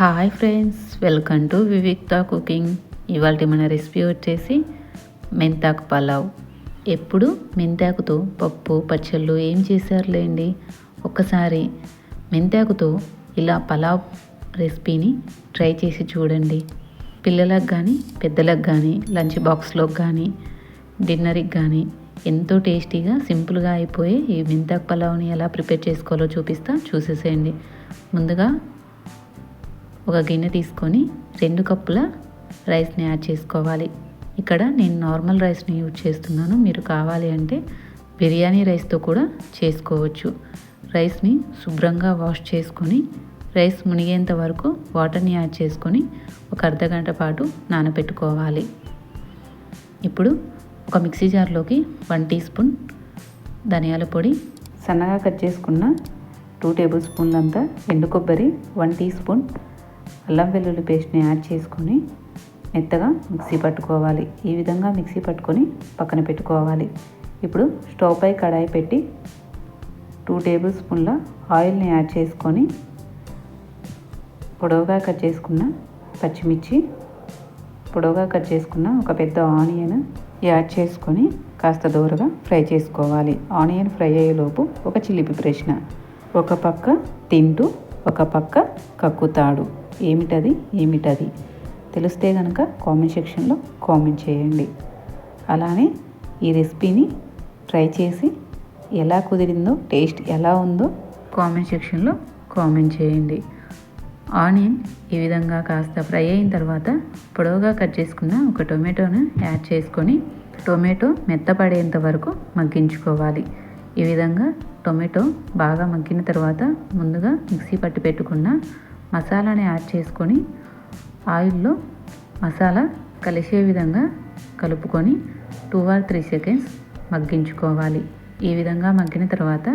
Hi friends welcome to Vivikta cooking. ఇవాళ మన recipe వచ్చేసి మెంతాకు పలావ్. ఎప్పుడు మెంతాకుతో పప్పు పచ్చళ్ళు ఏం చేశారులేండి? ఒక్కసారి మెంతాకుతో ఇలా పలావ్ రెసిపీని ట్రై చేసి చూడండి. పిల్లలకు కానీ పెద్దలకు కానీ లంచ్ బాక్స్లోకి కానీ డిన్నర్కి కానీ ఎంతో టేస్టీగా సింపుల్గా అయిపోయి ఈ మెంతాకు పలావ్ని ఎలా ప్రిపేర్ చేసుకోవాలో చూపిస్తా చూసేసేయండి. ముందుగా ఒక గిన్నె తీసుకొని రెండు కప్పుల రైస్ని యాడ్ చేసుకోవాలి. ఇక్కడ నేను నార్మల్ రైస్ని యూజ్ చేస్తున్నాను. మీరు కావాలి అంటే బిర్యానీ రైస్తో కూడా చేసుకోవచ్చు. రైస్ని శుభ్రంగా వాష్ చేసుకొని రైస్ మునిగేంత వరకు వాటర్ని యాడ్ చేసుకొని ఒక అర్ధ గంట పాటు నానబెట్టుకోవాలి ఇప్పుడు ఒక మిక్సీ జార్లోకి వన్ టీ స్పూన్ ధనియాల పొడి సన్నగా కట్ చేసుకున్న టూ టేబుల్ స్పూన్లంతా ఎండు కొబ్బరి వన్ టీ స్పూన్ అల్లం వెల్లుల్లి పేస్ట్ని యాడ్ చేసుకొని మెత్తగా మిక్సీ పట్టుకోవాలి. ఈ విధంగా మిక్సీ పట్టుకొని పక్కన పెట్టుకోవాలి. ఇప్పుడు స్టవ్ పై కడాయి పెట్టి టూ టేబుల్ స్పూన్ల ఆయిల్ని యాడ్ చేసుకొని పొడవుగా కట్ చేసుకున్న పచ్చిమిర్చి పొడవుగా కట్ చేసుకున్న ఒక పెద్ద ఆనియన్ యాడ్ చేసుకొని కాస్త దూరగా ఫ్రై చేసుకోవాలి. ఆనియన్ ఫ్రై అయ్యేలోపు ఒక చిలిపి ప్రశ్న ఒక పక్క తింటూ ఒక పక్క కక్కుతాడు. ఏమిటది ఏమిటది? తెలిస్తే కనుక కామెంట్ సెక్షన్లో కామెంట్ చేయండి. అలానే ఈ రెసిపీని ట్రై చేసి ఎలా కుదిరిందో టేస్ట్ ఎలా ఉందో కామెంట్ సెక్షన్లో కామెంట్ చేయండి. ఆనియన్ ఈ విధంగా కాస్త ఫ్రై అయిన తర్వాత పొడవుగా కట్ చేసుకున్న ఒక టొమాటోను యాడ్ చేసుకొని టొమాటో మెత్తపడేంత వరకు మగ్గించుకోవాలి. ఈ విధంగా టొమాటో బాగా మగ్గిన తర్వాత ముందుగా మిక్సీ పట్టి పెట్టుకున్న మసాలాని యాడ్ చేసుకొని ఆయిల్లో మసాలా కలిసే విధంగా కలుపుకొని టూ ఆర్ త్రీ సెకండ్స్ మగ్గించుకోవాలి. ఈ విధంగా మగ్గిన తర్వాత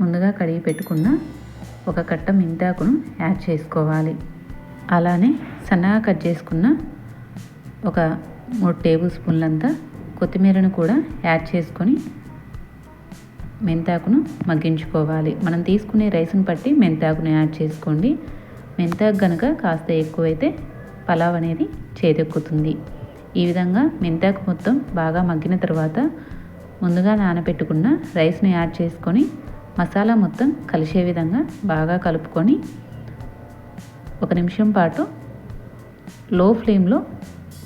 ముందుగా కడిగి పెట్టుకున్న ఒక కట్ట మెంతాకును యాడ్ చేసుకోవాలి. అలానే సన్నగా కట్ చేసుకున్న ఒక మూడు టేబుల్ స్పూన్లంతా కొత్తిమీరను కూడా యాడ్ చేసుకొని మెంతాకును మగ్గించుకోవాలి. మనం తీసుకునే రైస్ని బట్టి మెంతాకును యాడ్ చేసుకోండి. మెంతాకు కనుక కాస్త ఎక్కువైతే పలావ్ అనేది చేదెక్కుతుంది. ఈ విధంగా మెంతాకు మొత్తం బాగా మగ్గిన తర్వాత ముందుగా నానబెట్టుకున్న రైస్ని యాడ్ చేసుకొని మసాలా మొత్తం కలిసే విధంగా బాగా కలుపుకొని ఒక నిమిషం పాటు లో ఫ్లేమ్లో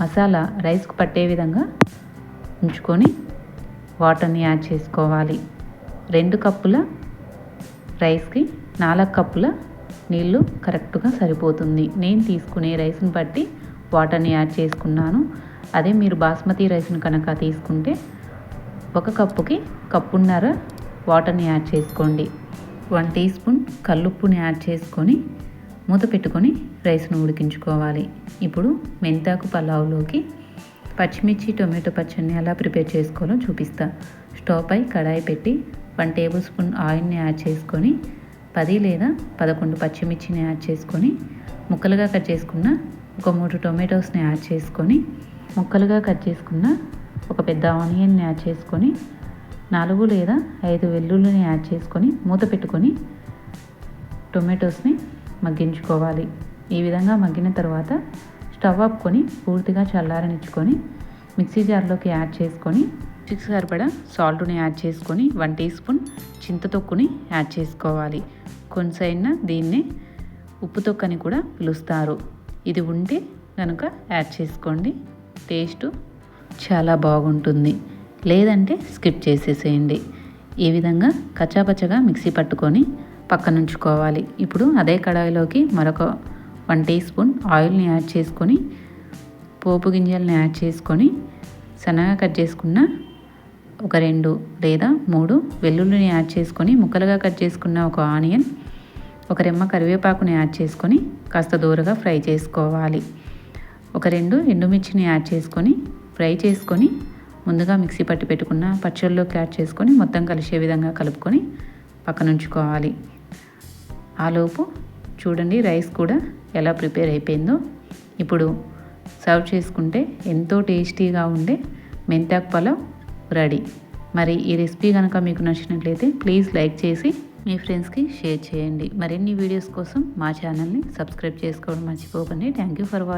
మసాలా రైస్కు పట్టే విధంగా ఉంచుకొని వాటర్ని యాడ్ చేసుకోవాలి. రెండు కప్పుల రైస్కి నాలుగు కప్పుల నీళ్ళు కరెక్ట్గా సరిపోతుంది. నేను తీసుకునే రైస్ని బట్టి వాటర్ని యాడ్ చేసుకున్నాను. అదే మీరు బాస్మతి రైస్ని కనుక తీసుకుంటే ఒక కప్పుకి కప్పున్నర వాటర్ని యాడ్ చేసుకోండి. వన్ టీ స్పూన్ కల్లుప్పుని యాడ్ చేసుకొని మూత పెట్టుకొని రైస్ను ఉడికించుకోవాలి. ఇప్పుడు మెంతాకు పలావ్లోకి పచ్చిమిర్చి టొమాటో పచ్చడిని ఎలా ప్రిపేర్ చేసుకోవాలో చూపిస్తా. స్టవ్ పై కడాయి పెట్టి వన్ టేబుల్ స్పూన్ ఆయిల్ని యాడ్ చేసుకొని పది లేదా పదకొండు పచ్చిమిర్చిని యాడ్ చేసుకొని ముక్కలుగా కట్ చేసుకున్న ఒక మూడు టొమాటోస్ని యాడ్ చేసుకొని ముక్కలుగా కట్ చేసుకున్న ఒక పెద్ద ఆనియన్ని యాడ్ చేసుకొని నాలుగు లేదా ఐదు వెల్లుల్లిని యాడ్ చేసుకొని మూత పెట్టుకొని టొమాటోస్ని మగ్గించుకోవాలి. ఈ విధంగా మగ్గిన తర్వాత స్టవ్ ఆపుకొని పూర్తిగా చల్లారనిచ్చుకొని మిక్సీ జార్లోకి యాడ్ చేసుకొని చిక్స్ సరిపడా సాల్ట్ని యాడ్ చేసుకొని వన్ టీ స్పూన్ చింతతొక్కుని యాడ్ చేసుకోవాలి. కొంచెం దీన్ని ఉప్పు తొక్కని కూడా పిలుస్తారు. ఇది ఉంటే కనుక యాడ్ చేసుకోండి. టేస్ట్ చాలా బాగుంటుంది. లేదంటే స్కిప్ చేసేసేయండి. ఈ విధంగా కచ్చాపచ్చగా మిక్సీ పట్టుకొని పక్కనుంచుకోవాలి. ఇప్పుడు అదే కడాయిలోకి మరొక వన్ టీ స్పూన్ ఆయిల్ని యాడ్ చేసుకొని పోపు గింజల్ని యాడ్ చేసుకొని సన్నగా కట్ చేసుకున్న ఒక రెండు లేదా మూడు వెల్లుల్లిని యాడ్ చేసుకొని ముక్కలుగా కట్ చేసుకున్న ఒక ఆనియన్ ఒక రెమ్మ కరివేపాకుని యాడ్ చేసుకొని కాస్త దూరగా ఫ్రై చేసుకోవాలి. ఒక రెండు ఎండుమిర్చిని యాడ్ చేసుకొని ఫ్రై చేసుకొని ముందుగా మిక్సీ పట్టి పెట్టుకున్న పచ్చళ్ళలోకి యాడ్ చేసుకొని మొత్తం కలిసే విధంగా కలుపుకొని పక్కనుంచుకోవాలి. ఆలోపు చూడండి రైస్ కూడా ఎలా ప్రిపేర్ అయిపోయిందో. ఇప్పుడు సర్వ్ చేసుకుంటే ఎంతో టేస్టీగా ఉండే మెంతాకు పలావ్ రెడీ. మరి ఈ రెసిపీ కనుక మీకు నచ్చినట్లయితే ప్లీజ్ లైక్ చేసి మీ ఫ్రెండ్స్కి షేర్ చేయండి. మరిన్ని వీడియోస్ కోసం మా ఛానల్ని సబ్స్క్రైబ్ చేసుకోవడం మర్చిపోకండి. Thank you for watching